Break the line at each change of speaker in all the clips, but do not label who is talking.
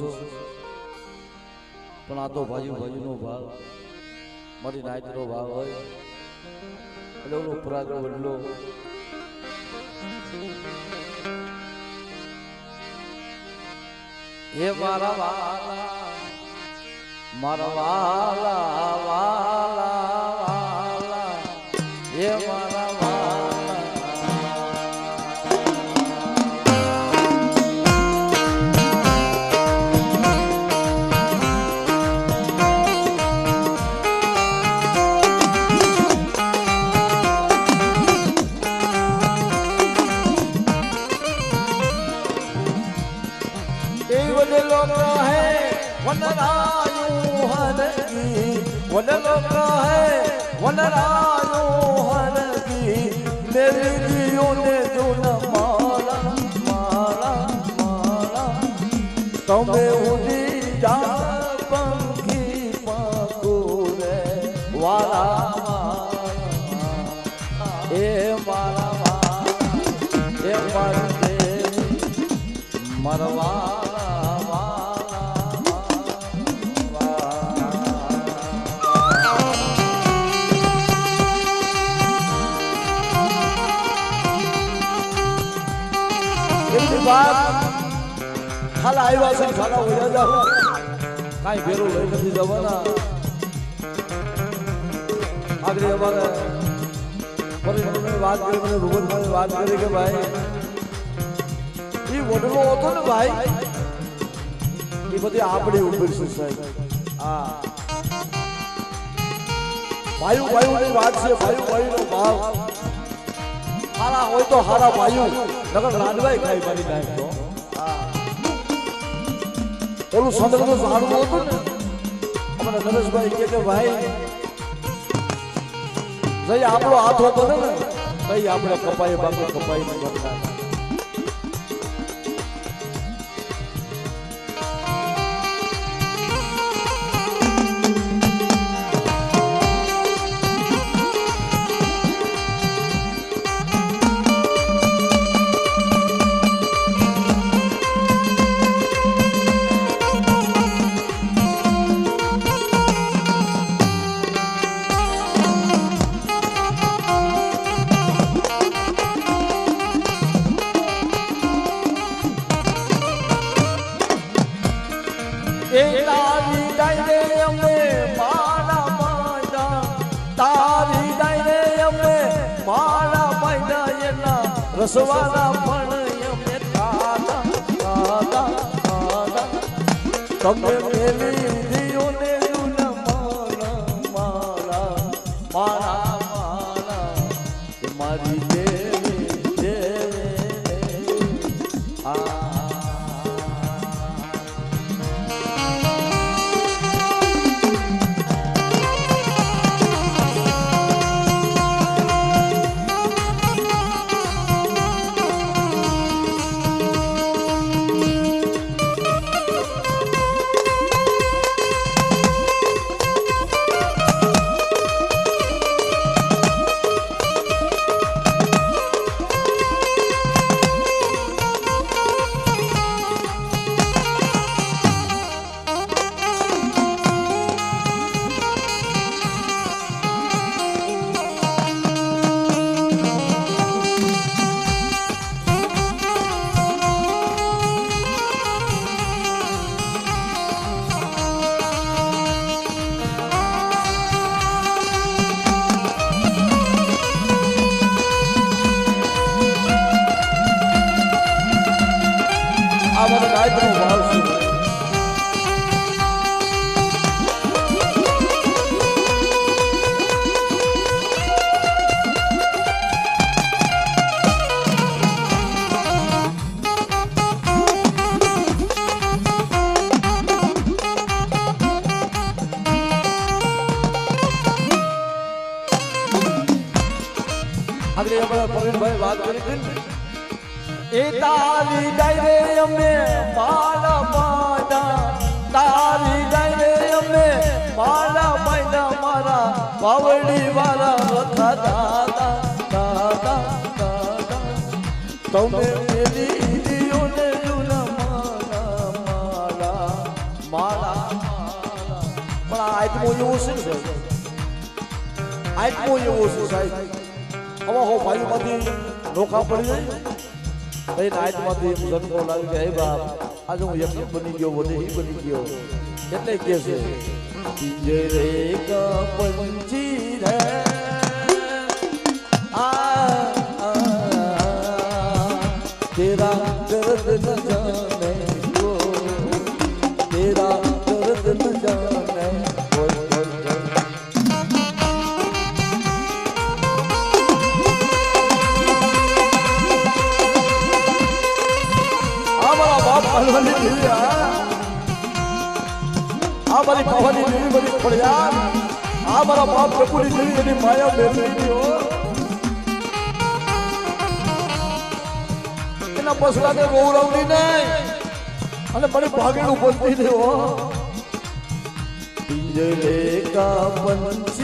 રહીશું પણ આ તો ભાજુ ભાઈનો ભાવ. મારી નાયકનો ભાવ હોય. એટલે ઓલો પરાગળ વડલો હે મારા વાલા મારા વાલા વાલા. વનરાયું હરગી વડલો કહે વનરાયું હરગી મેરી જીઓને જુન મારા મારી દેવી વાત. ખાલા આવ્યા છે ખાના ખાલા જાવ કાંઈ ભેરું લઈ નથી જવાના. આગળ અમારે પરિણામે વાત કરી, મને રૂબનભાઈ વાત કરી કે ભાઈ એ વડલો હતો ને ભાઈ એ બધી આપણી ઉપર સાહેબ. હા. ભાઈ ભાઈ વાત છે ભાઈ ભાઈ નો ભાવ. હારા હોય તો હારા ભાઈઓ. નગર રાંધવાય ખાઈ મારી નાખ તો ઓલું સંદર્ભ ઝાડવું હતું ને અમારા નરેશભાઈ કે ભાઈ જઈ આપણો હાથ હતો ને કઈ આપણે કપાઈ બાકી કપાઈ એના રસવાના પણ અમે ખાધા ખાધા ખાધા તમે મેલી દિયો ને યુના મારા મારા મારા મારા આગળ આપણા પ્રવીણભાઈ વાત કરી હતી એ તારી ડાયરે અમે મારા પાડા તારી ડાયરે અમે મારા પાડા મારા પાવડી વાળા રખા દાદા દાદા દાદા. તમે મેરી દિયોને જુના મારા મારા મારા પણ આ આત્મો એવો છે? ને સાહેબ આત્મો એવો આમાં હો ભાઈમાંથી નોખા પડી જાય ભાઈ નાઈટમાંથી એમ કે, હે બાપ, આજે હું યજ્ઞ બની ગયો, વધે ઈ બની ગયો. એટલે કે છે રે કપંચી રે. કપૂરી દેવી એની માયા બેઠી હો. એના પસલાને ગૌરવની નહીં. અને ભાગેલું બોલતી નહીં હો. પિંજરે કા પંછી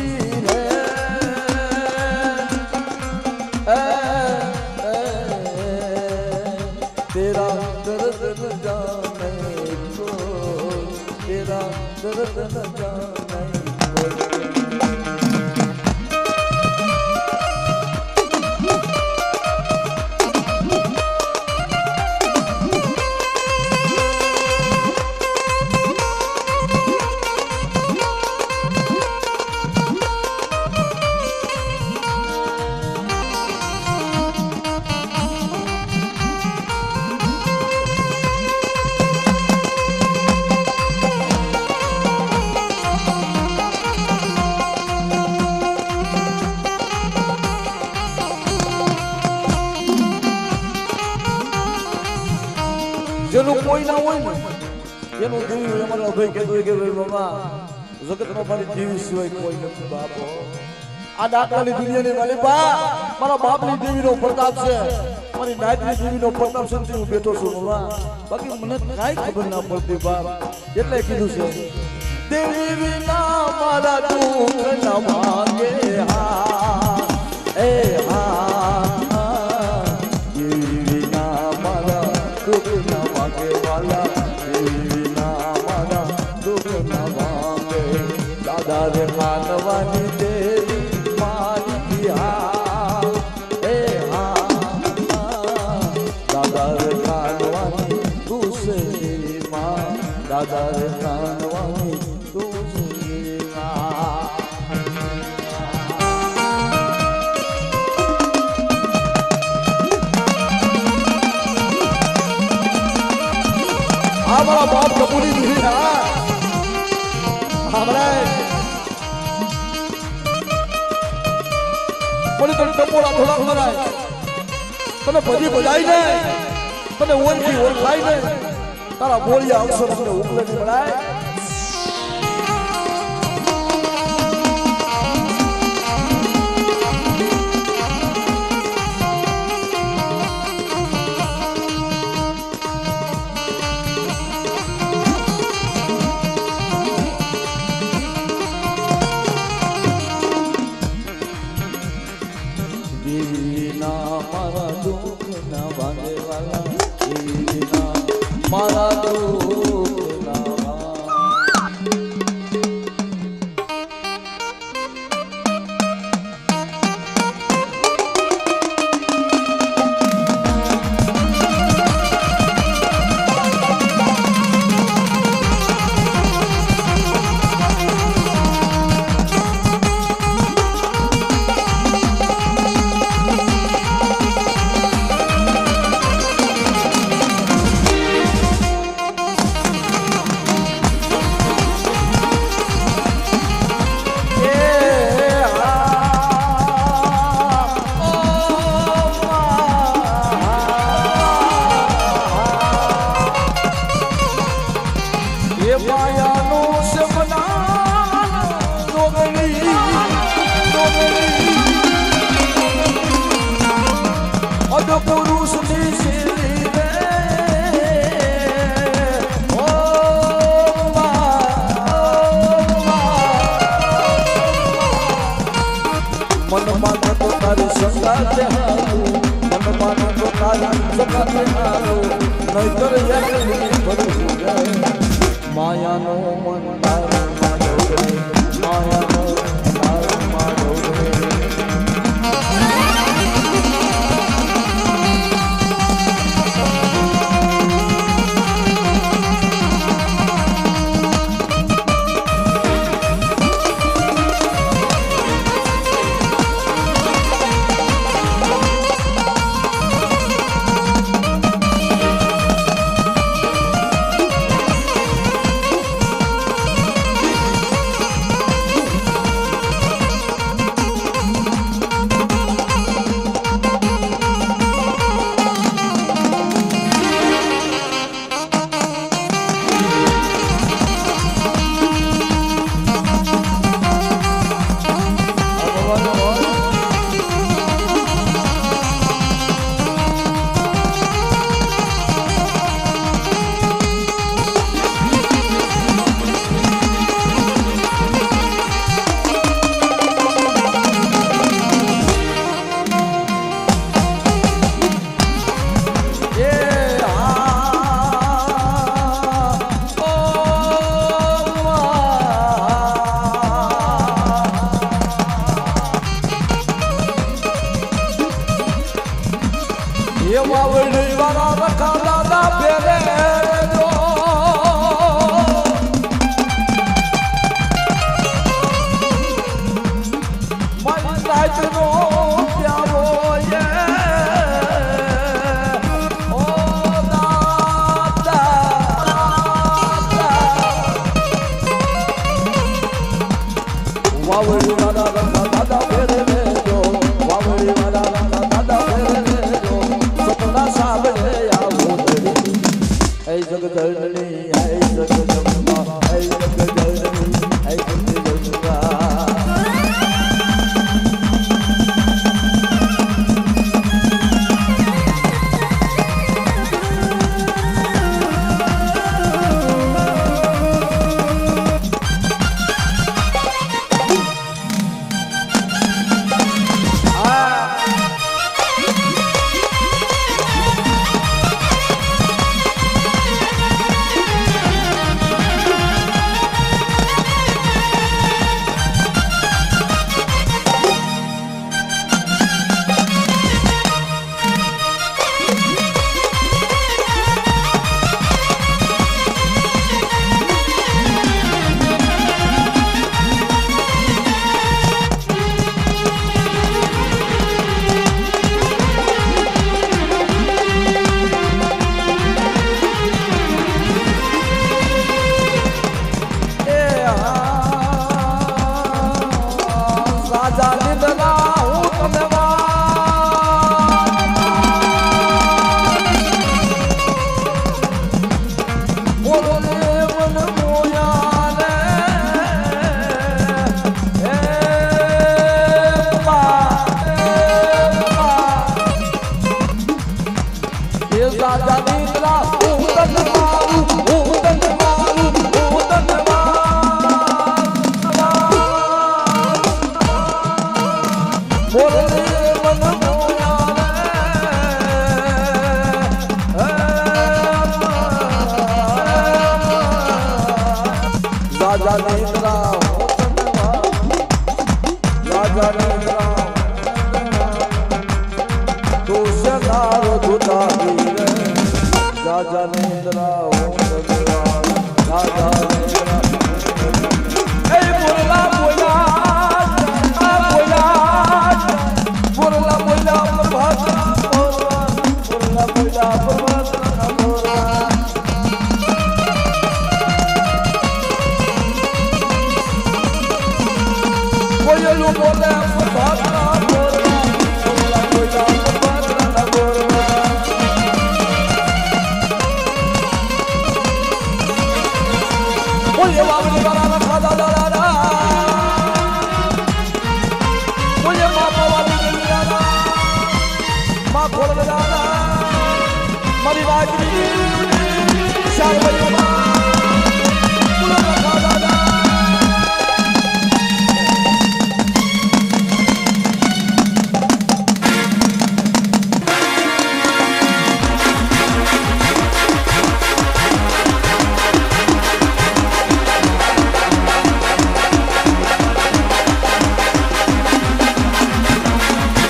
જેનું કોઈ ના હોય ને, એનું દેવી અમારે અભય કહેતું કે, ભાઈ બાબા જગતમાં મારી દેવી સિવાય કોઈ નથી, બાપો આ દાખલાની દુનિયાની મારી બા, મારા બાપની દેવીનો પ્રતાપ છે. મારી નાયકની દેવીનો પ્રતાપ છે હું બેઠો છું મામા બાકી મને કાંઈ ખબર ના પડતી, બાપ. એટલે કીધું છે, દેવી વિના મારા દુઃખ ન માંગે હા. એ હા દેવી વિના મારા દુઃખ આ મારા બાપ કપૂરી દીધી હા હમણાં બોલે તને ટપોરા થોડા ખરાય? તને બધી બજાઈ નહીં. તને ઓળખી ઓળખાય નહીં. તારા બોલિયા અક્ષર અમને ઉકલે નહીં મળાય મનમાં તો તારી સંગાતે હારું મનમાં તો તારી સંગાતે હારું નહીતર યાદ ભરું માયાનો મન તારો માયાનો તારમાં ડોરે. জান ખોળ બધાના મારી વાજની શારવરી